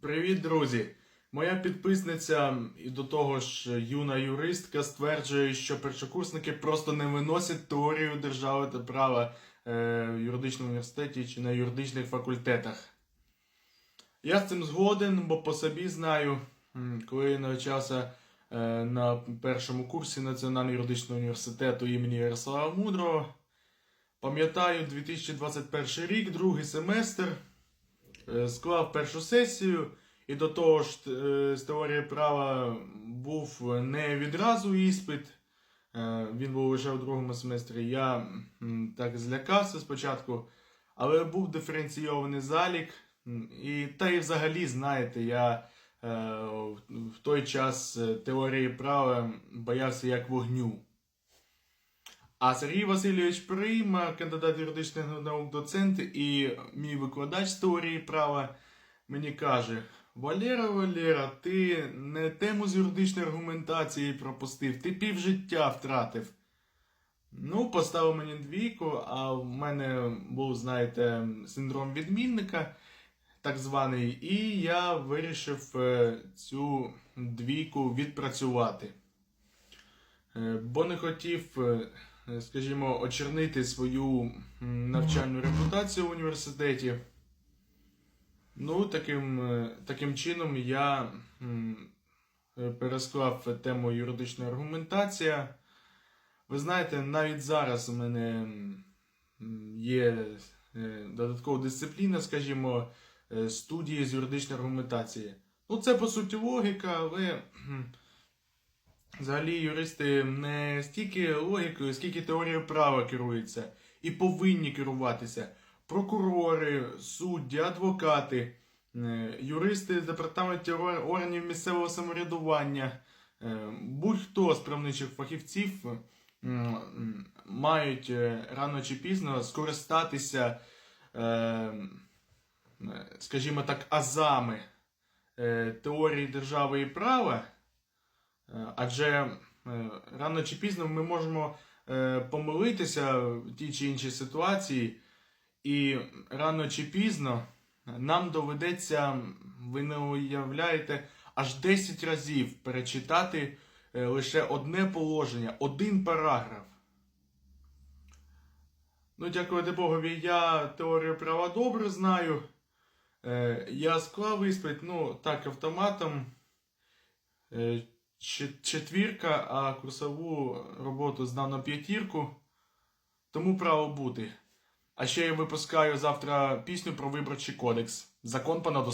Привіт, друзі! Моя підписниця і до того ж юна юристка стверджує, що першокурсники просто не виносять теорію держави та права е, в юридичному університеті чи на юридичних факультетах. Я з цим згоден, бо по собі знаю, коли я навчався е, на першому курсі Національного юридичного університету імені Ярослава Мудрого. Пам'ятаю 2021 рік, другий семестр. Е, склав першу сесію, і до того ж е, з теорії права був не відразу іспит. Е, Він був лише у другому семестрі. Я так злякався спочатку, але був диференційований залік. І та й взагалі, знаєте, я в той час теорії права боявся як вогню. А Сергій Васильович Прийма, кандидат юридичних наук, доцент і мій викладач з теорії права, мені каже: Валера, Валера, ти не тему з юридичної аргументації пропустив, ти півжиття втратив. Ну, поставив мені двійку, а в мене був, знаєте, синдром відмінника, так званий, і я вирішив е, цю двійку відпрацювати. Е, Бо не хотів, е, скажімо, очернити свою навчальну репутацію в університеті. Ну, таким, е, таким чином я е, пересклав тему юридична аргументація. Ви знаєте, навіть зараз у мене є е, додаткова дисципліна, скажімо, е, студії з юридичної аргументації. Ну, це по суті логіка, але взагалі юристи не стільки логікою, скільки теорією права керуються і повинні керуватися. Прокурори, судді, адвокати, е, юристи департаментів ор- органів місцевого самоврядування, е, будь-хто з правничих фахівців мають е, рано чи пізно скористатися, скажімо так, азами теорії держави і права. Е, Адже е, рано чи пізно ми можемо е, помилитися в тій чи іншій ситуації, і рано чи пізно нам доведеться, ви не уявляєте, аж 10 разів перечитати лише одне положення, один параграф. Ну, дякувати Богові, я теорію права добре знаю. Я склав іспит, ну, так, автоматом. Четвірка, а курсову роботу здав на п'ятірку. Тому право бути. А ще я випускаю завтра пісню про виборчий кодекс. Закон понад